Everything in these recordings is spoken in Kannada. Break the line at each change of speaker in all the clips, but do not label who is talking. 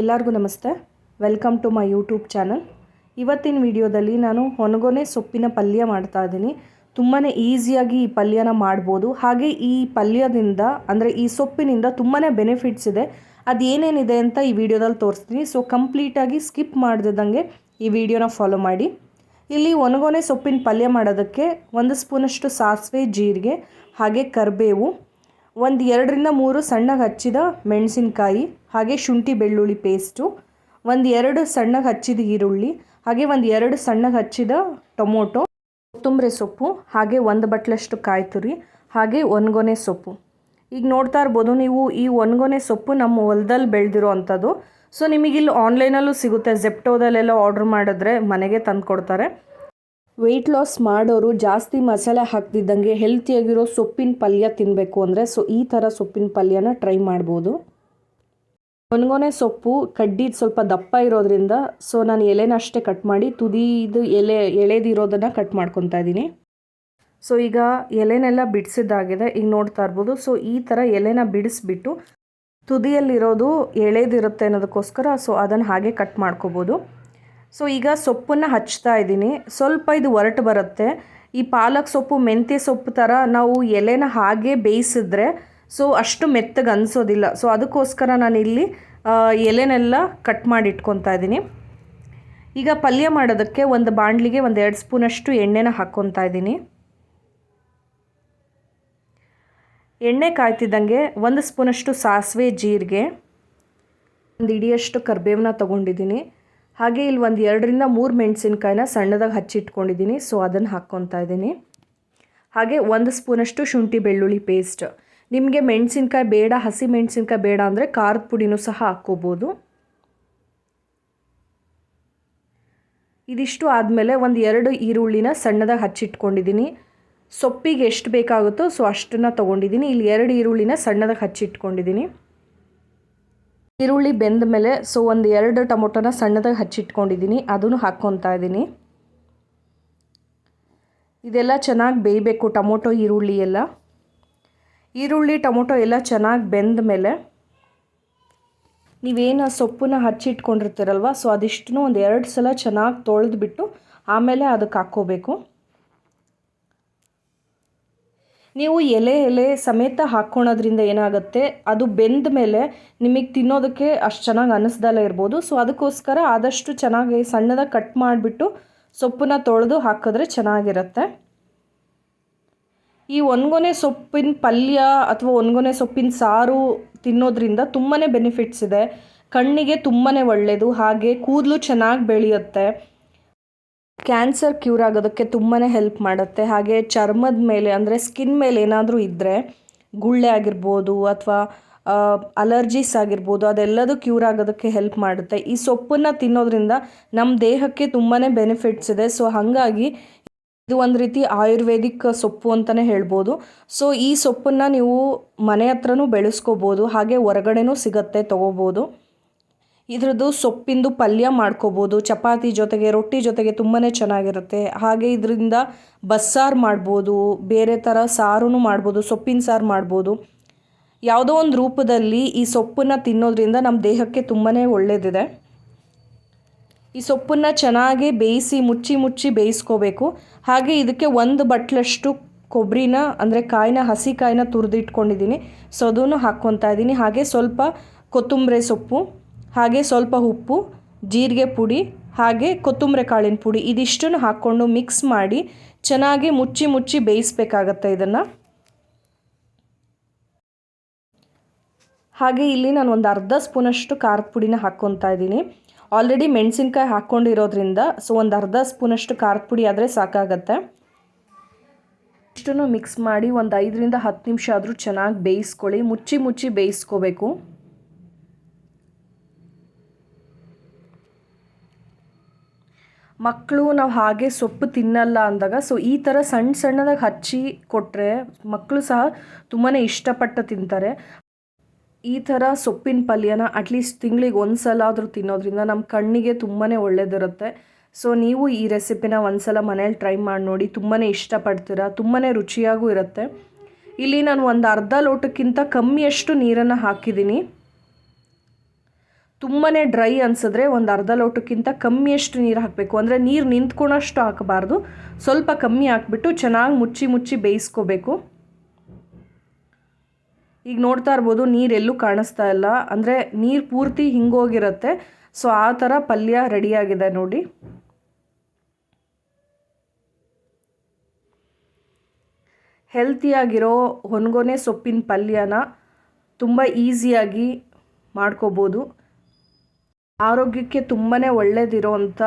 ಎಲ್ಲರಿಗೂ ನಮಸ್ತೆ. Welcome to my YouTube channel ಇವತ್ತಿನ ವಿಡಿಯೋದಲ್ಲಿ ನಾನು ಹೊನಗೊನೆ ಸೊಪ್ಪಿನ ಪಲ್ಯ ಮಾಡ್ತಾ ಇದ್ದೀನಿ. ತುಂಬಾ ಈಸಿಯಾಗಿ ಈ ಪಲ್ಯನ ಮಾಡ್ಬೋದು. ಹಾಗೆ ಈ ಪಲ್ಯದಿಂದ, ಅಂದರೆ ಈ ಸೊಪ್ಪಿನಿಂದ ತುಂಬಾ ಬೆನಿಫಿಟ್ಸ್ ಇದೆ. ಅದು ಏನೇನಿದೆ ಅಂತ ಈ ವಿಡಿಯೋದಲ್ಲಿ ತೋರಿಸ್ತೀನಿ. ಸೊ ಕಂಪ್ಲೀಟಾಗಿ ಸ್ಕಿಪ್ ಮಾಡ್ದಿದ್ದಂಗೆ ಈ ವಿಡಿಯೋನ ಫಾಲೋ ಮಾಡಿ. ಇಲ್ಲಿ ಒಣಗೊನೆ ಸೊಪ್ಪಿನ ಪಲ್ಯ ಮಾಡೋದಕ್ಕೆ ಒಂದು ಸ್ಪೂನಷ್ಟು ಸಾಸಿವೆ, ಜೀರಿಗೆ, ಹಾಗೆ ಕರಿಬೇವು ಒಂದು ಎರಡರಿಂದ ಮೂರು ಸಣ್ಣಗೆ ಹಚ್ಚಿದ ಮೆಣಸಿನ್ಕಾಯಿ, ಹಾಗೆ ಶುಂಠಿ ಬೆಳ್ಳುಳ್ಳಿ ಪೇಸ್ಟು ಒಂದು ಎರಡು ಸಣ್ಣಗೆ ಹಚ್ಚಿದ ಈರುಳ್ಳಿ, ಹಾಗೆ ಒಂದು ಎರಡು ಸಣ್ಣಗೆ ಹಚ್ಚಿದ ಟೊಮೊಟೊ, ಕೊತ್ತಂಬರಿ ಸೊಪ್ಪು, ಹಾಗೆ ಒಂದು ಬಟ್ಲಷ್ಟು ಕಾಯಿ ತುರಿ, ಹಾಗೆ ಒಣಗೊನೆ ಸೊಪ್ಪು. ಈಗ ನೋಡ್ತಾ ಇರ್ಬೋದು, ನೀವು ಈ ಒಣಗೊನೆ ಸೊಪ್ಪು ನಮ್ಮ ಹೊಲದಲ್ಲಿ ಬೆಳೆದಿರೋ ಅಂಥದ್ದು. ಸೊ ನಿಮಗಿಲ್ಲಿ ಆನ್ಲೈನಲ್ಲೂ ಸಿಗುತ್ತೆ. ಜೆಪ್ಟೋದಲ್ಲೆಲ್ಲ ಆರ್ಡ್ರ್ ಮಾಡಿದ್ರೆ ಮನೆಗೆ ತಂದು ಕೊಡ್ತಾರೆ ವೆಯ್ಟ್ ಲಾಸ್ ಮಾಡೋರು ಜಾಸ್ತಿ ಮಸಾಲೆ ಹಾಕ್ತಿದ್ದಂಗೆ ಹೆಲ್ತಿಯಾಗಿರೋ ಸೊಪ್ಪಿನ ಪಲ್ಯ ತಿನ್ನಬೇಕು ಅಂದರೆ ಸೊ ಈ ಥರ ಸೊಪ್ಪಿನ ಪಲ್ಯನ ಟ್ರೈ ಮಾಡ್ಬೋದು. ಒಣಗೊನೆ ಸೊಪ್ಪು, ಕಡ್ಡಿ ಸ್ವಲ್ಪ ದಪ್ಪ ಇರೋದ್ರಿಂದ ಸೊ ನಾನು ಎಲೆನ ಅಷ್ಟೇ ಕಟ್ ಮಾಡಿ ತುದಿದು ಎಲೆ, ಎಳೆದಿರೋದನ್ನು ಕಟ್ ಮಾಡ್ಕೊತಾ ಇದ್ದೀನಿ. ಸೊ ಈಗ ಎಲೆನೆಲ್ಲ ಬಿಡಿಸಿದ್ದಾಗಿದೆ, ಈಗ ನೋಡ್ತಾ ಇರ್ಬೋದು. ಸೊ ಈ ಥರ ಎಲೆನ ಬಿಡಿಸ್ಬಿಟ್ಟು ತುದಿಯಲ್ಲಿರೋದು ಎಳೆದಿರುತ್ತೆ ಅನ್ನೋದಕ್ಕೋಸ್ಕರ ಸೊ ಅದನ್ನು ಹಾಗೆ ಕಟ್ ಮಾಡ್ಕೋಬೋದು. ಸೊ ಈಗ ಸೊಪ್ಪನ್ನು ಹಚ್ತಾ ಇದ್ದೀನಿ. ಸ್ವಲ್ಪ ಇದು ಒರಟು ಬರುತ್ತೆ. ಈ ಪಾಲಕ್ ಸೊಪ್ಪು, ಮೆಂತ್ಯ ಸೊಪ್ಪು ಥರ ನಾವು ಎಲೆನ ಹಾಗೆ ಬೇಯಿಸಿದ್ರೆ ಸೊ ಅಷ್ಟು ಮೆತ್ತಗೆ ಅನಿಸೋದಿಲ್ಲ. ಸೊ ಅದಕ್ಕೋಸ್ಕರ ನಾನು ಇಲ್ಲಿ ಎಲೆನೆಲ್ಲ ಕಟ್ ಮಾಡಿ ಇಟ್ಕೊತಾ ಇದ್ದೀನಿ. ಈಗ ಪಲ್ಯ ಮಾಡೋದಕ್ಕೆ ಒಂದು ಬಾಣಲಿಗೆ ಒಂದು ಎರಡು ಸ್ಪೂನಷ್ಟು ಎಣ್ಣೆನ ಹಾಕ್ಕೊತಾ ಇದ್ದೀನಿ. ಎಣ್ಣೆ ಕಾಯ್ತಿದ್ದಂಗೆ ಒಂದು ಸ್ಪೂನಷ್ಟು ಸಾಸಿವೆ, ಜೀರಿಗೆ, ಒಂದು ಇಡಿಯಷ್ಟು ಕರಿಬೇವನ್ನ ತೊಗೊಂಡಿದ್ದೀನಿ. ಹಾಗೆ ಇಲ್ಲಿ ಒಂದು ಎರಡರಿಂದ ಮೂರು ಮೆಣಸಿನ್ಕಾಯಿನ ಸಣ್ಣದಾಗಿ ಹಚ್ಚಿಟ್ಕೊಂಡಿದ್ದೀನಿ. ಸೊ ಅದನ್ನು ಹಾಕ್ಕೊತಾ ಇದ್ದೀನಿ. ಹಾಗೆ ಒಂದು ಸ್ಪೂನಷ್ಟು ಶುಂಠಿ ಬೆಳ್ಳುಳ್ಳಿ ಪೇಸ್ಟ್. ನಿಮಗೆ ಮೆಣಸಿನ್ಕಾಯಿ ಬೇಡ, ಹಸಿ ಮೆಣಸಿನ್ಕಾಯಿ ಬೇಡ ಅಂದರೆ ಖಾರದ ಪುಡಿನೂ ಸಹ ಹಾಕ್ಕೋಬೋದು. ಇದಿಷ್ಟು ಆದಮೇಲೆ ಒಂದು ಎರಡು ಈರುಳ್ಳಿನ ಸಣ್ಣದಾಗಿ ಹಚ್ಚಿಟ್ಕೊಂಡಿದ್ದೀನಿ. ಸೊಪ್ಪಿಗೆ ಎಷ್ಟು ಬೇಕಾಗುತ್ತೋ ಸೊ ಅಷ್ಟನ್ನು ತೊಗೊಂಡಿದ್ದೀನಿ. ಇಲ್ಲಿ ಎರಡು ಈರುಳ್ಳಿನ ಸಣ್ಣದಾಗಿ ಹಚ್ಚಿಟ್ಕೊಂಡಿದ್ದೀನಿ. ಈರುಳ್ಳಿ ಬೆಂದ ಮೇಲೆ ಸೊ ಒಂದು ಎರಡು ಟೊಮೊಟೊನ ಸಣ್ಣದಾಗಿ ಹಚ್ಚಿಟ್ಕೊಂಡಿದ್ದೀನಿ ಅದನ್ನು ಹಾಕ್ಕೊತಾ ಇದ್ದೀನಿ ಇದೆಲ್ಲ ಚೆನ್ನಾಗಿ ಬೇಯಬೇಕು ಟೊಮೊಟೊ, ಈರುಳ್ಳಿ ಎಲ್ಲ. ಈರುಳ್ಳಿ, ಟೊಮೊಟೊ ಎಲ್ಲ ಚೆನ್ನಾಗಿ ಬೆಂದ ಮೇಲೆ ನೀವೇನು ಸೊಪ್ಪನ್ನ ಹಚ್ಚಿಟ್ಕೊಂಡಿರ್ತೀರಲ್ವ, ಸೊ ಅದಿಷ್ಟನ್ನು ಒಂದು ಎರಡು ಸಲ ಚೆನ್ನಾಗಿ ತೊಳೆದ್ಬಿಟ್ಟು ಆಮೇಲೆ ಅದಕ್ಕೆ ಹಾಕ್ಕೋಬೇಕು. ನೀವು ಎಲೆ ಎಲೆ ಸಮೇತ ಹಾಕ್ಕೊಳೋದ್ರಿಂದ ಏನಾಗುತ್ತೆ? ಅದು ಬೆಂದ ಮೇಲೆ ನಿಮಗೆ ತಿನ್ನೋದಕ್ಕೆ ಅಷ್ಟು ಚೆನ್ನಾಗಿ ಅನ್ನಿಸ್ದಲ್ಲ ಇರ್ಬೋದು. ಸೊ, ಅದಕ್ಕೋಸ್ಕರ ಆದಷ್ಟು ಚೆನ್ನಾಗಿ ಸಣ್ಣದಾಗಿ ಕಟ್ ಮಾಡಿಬಿಟ್ಟು ಸೊಪ್ಪನ್ನ ತೊಳೆದು ಹಾಕಿದ್ರೆ ಚೆನ್ನಾಗಿರುತ್ತೆ. ಈ ಒಣಗೊನೆ ಸೊಪ್ಪಿನ ಪಲ್ಯ ಅಥವಾ ಒಣಗೊನೆ ಸೊಪ್ಪಿನ ಸಾರು ತಿನ್ನೋದ್ರಿಂದ ತುಂಬಾ ಬೆನಿಫಿಟ್ಸ್ ಇದೆ. ಕಣ್ಣಿಗೆ ತುಂಬಾ ಒಳ್ಳೆಯದು ಹಾಗೆ ಕೂದಲು ಚೆನ್ನಾಗಿ ಬೆಳೆಯುತ್ತೆ. ಕ್ಯಾನ್ಸರ್ ಕ್ಯೂರ್ ಆಗೋದಕ್ಕೆ ತುಂಬಾ ಹೆಲ್ಪ್ ಮಾಡುತ್ತೆ. ಹಾಗೆ ಚರ್ಮದ ಮೇಲೆ, ಅಂದರೆ ಸ್ಕಿನ್ ಮೇಲೆ ಏನಾದರೂ ಇದ್ದರೆ ಗುಳ್ಳೆ ಆಗಿರ್ಬೋದು ಅಥವಾ ಅಲರ್ಜೀಸ್ ಆಗಿರ್ಬೋದು, ಅದೆಲ್ಲದೂ ಕ್ಯೂರ್ ಆಗೋದಕ್ಕೆ ಹೆಲ್ಪ್ ಮಾಡುತ್ತೆ. ಈ ಸೊಪ್ಪನ್ನು ತಿನ್ನೋದ್ರಿಂದ ನಮ್ಮ ದೇಹಕ್ಕೆ ತುಂಬಾ ಬೆನಿಫಿಟ್ಸ್ ಇದೆ. ಸೊ ಹಾಗಾಗಿ ಇದು ಒಂದು ರೀತಿ ಆಯುರ್ವೇದಿಕ್ ಸೊಪ್ಪು ಅಂತಲೇ ಹೇಳ್ಬೋದು. ಸೊ ಈ ಸೊಪ್ಪನ್ನು ನೀವು ಮನೆ ಹತ್ರನೂ ಬೆಳೆಸ್ಕೋಬೋದು, ಹಾಗೆ ಹೊರಗಡೆನೂ ಸಿಗುತ್ತೆ, ತೊಗೋಬೋದು. ಇದ್ರದ್ದು ಸೊಪ್ಪಿಂದು ಪಲ್ಯ ಮಾಡ್ಕೋಬೋದು. ಚಪಾತಿ ಜೊತೆಗೆ, ರೊಟ್ಟಿ ಜೊತೆಗೆ ತುಂಬಾ ಚೆನ್ನಾಗಿರುತ್ತೆ. ಹಾಗೆ ಇದರಿಂದ ಬಸ್ಸಾರು ಮಾಡ್ಬೋದು, ಬೇರೆ ಥರ ಸಾರೂ ಮಾಡ್ಬೋದು, ಸೊಪ್ಪಿನ ಸಾರು ಮಾಡ್ಬೋದು. ಯಾವುದೋ ಒಂದು ರೂಪದಲ್ಲಿ ಈ ಸೊಪ್ಪನ್ನು ತಿನ್ನೋದ್ರಿಂದ ನಮ್ಮ ದೇಹಕ್ಕೆ ತುಂಬಾ ಒಳ್ಳೆಯದಿದೆ ಈ ಸೊಪ್ಪನ್ನು ಚೆನ್ನಾಗಿ ಬೇಯಿಸಿ, ಮುಚ್ಚಿ ಮುಚ್ಚಿ ಬೇಯಿಸ್ಕೋಬೇಕು. ಹಾಗೆ ಇದಕ್ಕೆ ಒಂದು ಬಟ್ಲಷ್ಟು ಕೊಬ್ಬರಿನ, ಅಂದರೆ ಕಾಯಿನ, ಹಸಿ ಕಾಯಿನ ತುರಿದಿಟ್ಕೊಂಡಿದ್ದೀನಿ. ಸೊ, ಅದನ್ನು ಹಾಕ್ಕೊತಾ ಇದ್ದೀನಿ. ಹಾಗೆ ಸ್ವಲ್ಪ ಕೊತ್ತಂಬರಿ ಸೊಪ್ಪು. ಹಾಗೆ ಸ್ವಲ್ಪ ಉಪ್ಪು, ಜೀರಿಗೆ ಪುಡಿ, ಹಾಗೆ ಕೊತ್ತಂಬರಿ ಕಾಳಿನ ಪುಡಿ ಇದಿಷ್ಟನ್ನು ಹಾಕ್ಕೊಂಡು ಮಿಕ್ಸ್ ಮಾಡಿ ಚೆನ್ನಾಗಿ ಮುಚ್ಚಿ ಮುಚ್ಚಿ ಬೇಯಿಸ್ಬೇಕಾಗತ್ತೆ ಇದನ್ನು. ಹಾಗೆ ಇಲ್ಲಿ ನಾನು ಒಂದು ಅರ್ಧ ಸ್ಪೂನಷ್ಟು ಖಾರದ ಪುಡಿನ ಹಾಕ್ಕೊತಾ ಇದ್ದೀನಿ. ಆಲ್ರೆಡಿ ಮೆಣಸಿನ್ಕಾಯಿ ಹಾಕ್ಕೊಂಡಿರೋದ್ರಿಂದ ಸೊ ಒಂದು ಅರ್ಧ ಸ್ಪೂನಷ್ಟು ಖಾರದ ಪುಡಿ ಆದರೆ ಸಾಕಾಗತ್ತೆ. ಇಷ್ಟನ್ನು ಮಿಕ್ಸ್ ಮಾಡಿ ಒಂದು ಐದರಿಂದ ಹತ್ತು ನಿಮಿಷ ಆದರೂ ಚೆನ್ನಾಗಿ ಬೇಯಿಸ್ಕೊಳ್ಳಿ, ಮುಚ್ಚಿ ಮುಚ್ಚಿ ಬೇಯಿಸ್ಕೋಬೇಕು. ಮಕ್ಕಳು ನಾವು ಹಾಗೆ ಸೊಪ್ಪು ತಿನ್ನಲ್ಲ ಅಂದಾಗ ಸೊ ಈ ಥರ ಸಣ್ಣ ಸಣ್ಣದಾಗಿ ಹಚ್ಚಿ ಕೊಟ್ಟರೆ ಮಕ್ಕಳು ಸಹ ತುಂಬಾ ಇಷ್ಟಪಟ್ಟು ತಿಂತಾರೆ. ಈ ಥರ ಸೊಪ್ಪಿನ ಪಲ್ಯನ ಅಟ್ಲೀಸ್ಟ್ ತಿಂಗಳಿಗೆ ಒಂದು ಸಲ ಆದರೂ ತಿನ್ನೋದ್ರಿಂದ ನಮ್ಮ ಕಣ್ಣಿಗೆ ತುಂಬಾ ಒಳ್ಳೆಯದಿರುತ್ತೆ ಸೊ ನೀವು ಈ ರೆಸಿಪಿನ ಒಂದು ಸಲ ಮನೇಲಿ ಟ್ರೈ ಮಾಡಿ ನೋಡಿ ತುಂಬಾ ಇಷ್ಟಪಡ್ತೀರಾ ತುಂಬಾ ರುಚಿಯಾಗೂ ಇರುತ್ತೆ. ಇಲ್ಲಿ ನಾನು ಒಂದು ಅರ್ಧ ಲೋಟಕ್ಕಿಂತ ಕಮ್ಮಿಯಷ್ಟು ನೀರನ್ನು ಹಾಕಿದ್ದೀನಿ. ತುಂಬಾ ಡ್ರೈ ಅನಿಸಿದ್ರೆ ಒಂದು ಅರ್ಧ ಲೋಟಕ್ಕಿಂತ ಕಮ್ಮಿಯಷ್ಟು ನೀರು ಹಾಕಬೇಕು. ಅಂದರೆ ನೀರು ನಿಂತ್ಕೊಳಷ್ಟು ಹಾಕಬಾರ್ದು. ಸ್ವಲ್ಪ ಕಮ್ಮಿ ಹಾಕ್ಬಿಟ್ಟು ಚೆನ್ನಾಗಿ ಮುಚ್ಚಿ ಮುಚ್ಚಿ ಬೇಯಿಸ್ಕೋಬೇಕು. ಈಗ ನೋಡ್ತಾ ಇರ್ಬೋದು ನೀರೆಲ್ಲೂ ಕಾಣಿಸ್ತಾ ಇಲ್ಲ. ಅಂದರೆ ನೀರು ಪೂರ್ತಿ ಹಿಂಗೋಗಿರುತ್ತೆ ಸೊ ಆ ಥರ ಪಲ್ಯ ರೆಡಿಯಾಗಿದೆ ನೋಡಿ. ಹೆಲ್ತಿಯಾಗಿರೋ ಹೊನ್ಗೊನೆ ಸೊಪ್ಪಿನ ಪಲ್ಯನ ತುಂಬ ಈಸಿಯಾಗಿ ಮಾಡ್ಕೋಬೋದು. ಆರೋಗ್ಯಕ್ಕೆ ತುಂಬಾ ಒಳ್ಳೆಯದಿರೋವಂಥ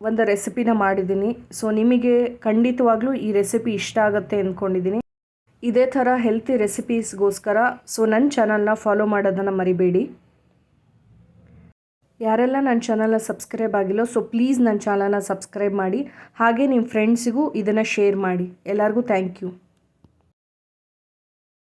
ಒಂದು ರೆಸಿಪಿನ ಮಾಡಿದ್ದೀನಿ. ಸೊ ನಿಮಗೆ ಖಂಡಿತವಾಗ್ಲೂ ಈ ರೆಸಿಪಿ ಇಷ್ಟ ಆಗುತ್ತೆ ಅಂದ್ಕೊಂಡಿದ್ದೀನಿ ಇದೇ ಥರ ಹೆಲ್ತಿ ರೆಸಿಪೀಸ್ಗೋಸ್ಕರ ಸೊ ನನ್ನ ಚಾನಲ್ನ ಫಾಲೋ ಮಾಡೋದನ್ನು ಮರಿಬೇಡಿ. ಯಾರೆಲ್ಲ ನನ್ನ ಚಾನಲ್ನ ಸಬ್ಸ್ಕ್ರೈಬ್ ಆಗಿಲ್ಲೋ ಸೊ ಪ್ಲೀಸ್ ನನ್ನ ಚಾನಲ್ನ ಸಬ್ಸ್ಕ್ರೈಬ್ ಮಾಡಿ. ಹಾಗೆ ನಿಮ್ಮ ಫ್ರೆಂಡ್ಸಿಗೂ ಇದನ್ನು ಶೇರ್ ಮಾಡಿ. ಎಲ್ಲರಿಗೂ ಥ್ಯಾಂಕ್ ಯು